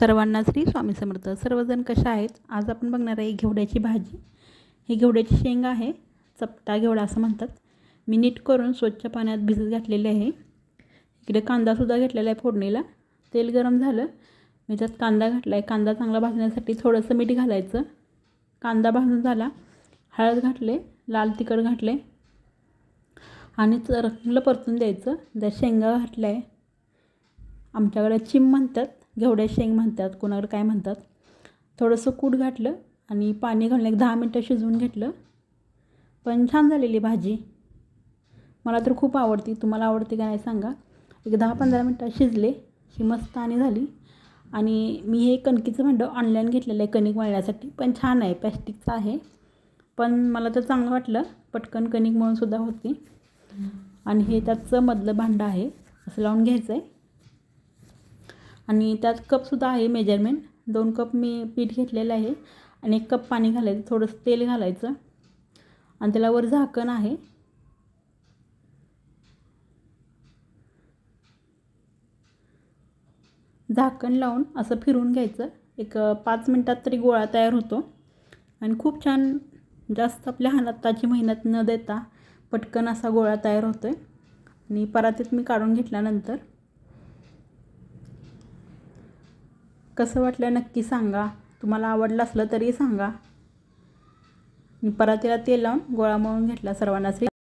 सर्वांना श्री स्वामी समर्थ. सर्वजण कशा आहेत? आज आपण बघणार आहे घेवड्याची भाजी. ही घेवड्याची शेंग आहे. चपटा घेवडा असं म्हणतात. मी नीट करून स्वच्छ पाण्यात भिजत घातलेले आहे. इकडे कांदासुद्धा घेतलेला आहे फोडणीला. तेल गरम झालं. मी त्यात कांदा घातला आहे कांदा चांगला भाजण्यासाठी थोडंसं मीठ घालायचं. कांदा भाजून झाला. हळद घातले. लाल तिखट घातले. आणि चांगलं परतून द्यायचं. त्यात शेंगा घातल्या आहे. आमच्याकडे चिम म्हणतात. घेवड्या शेंग म्हणतात कोणाकडे काय म्हणतात. थोडंसं कूट घातलं आणि पाणी घालून एक दहा मिनटं शिजवून घेतलं. पण छान झालेली भाजी. मला तर खूप आवडती. तुम्हाला आवडते का नाही सांगा. एक दहा पंधरा मिनटं शिजले ही मस्त आणि झाली. आणि मी हे कणकीचं भांडं ऑनलाईन घेतलेलं आहे कणिक मळण्यासाठी पण छान आहे प्लॅस्टिकचं आहे. पण मला तर चांगलं वाटलं. पटकन कणिक म्हणूनसुद्धा होती. आणि हे त्याचं मधलं भांडं आहे. असं लावून घ्यायचं आहे आणि त्यात कपसुद्धा आहे मेजरमेंट. दोन कप मी पीठ घेतलेलं आहे आणि एक कप पाणी घालायचं थोडंसं तेल घालायचं. आणि त्याला वर झाकण आहे. झाकण लावून असं फिरून घ्यायचं. एक पाच मिनटात तरी गोळा तयार होतो. आणि खूप छान जास्त आपल्या हाताची मेहनत न देता पटकन असा गोळा तयार होतो आहे आणि परातीत मी काढून घेतल्यानंतर कसं वाटलं नक्की सांगा. तुम्हाला आवडलं असलं तरी सांगा. मी परातीला तेल लावून गोळा मळून घेतला सर्वांना. श्री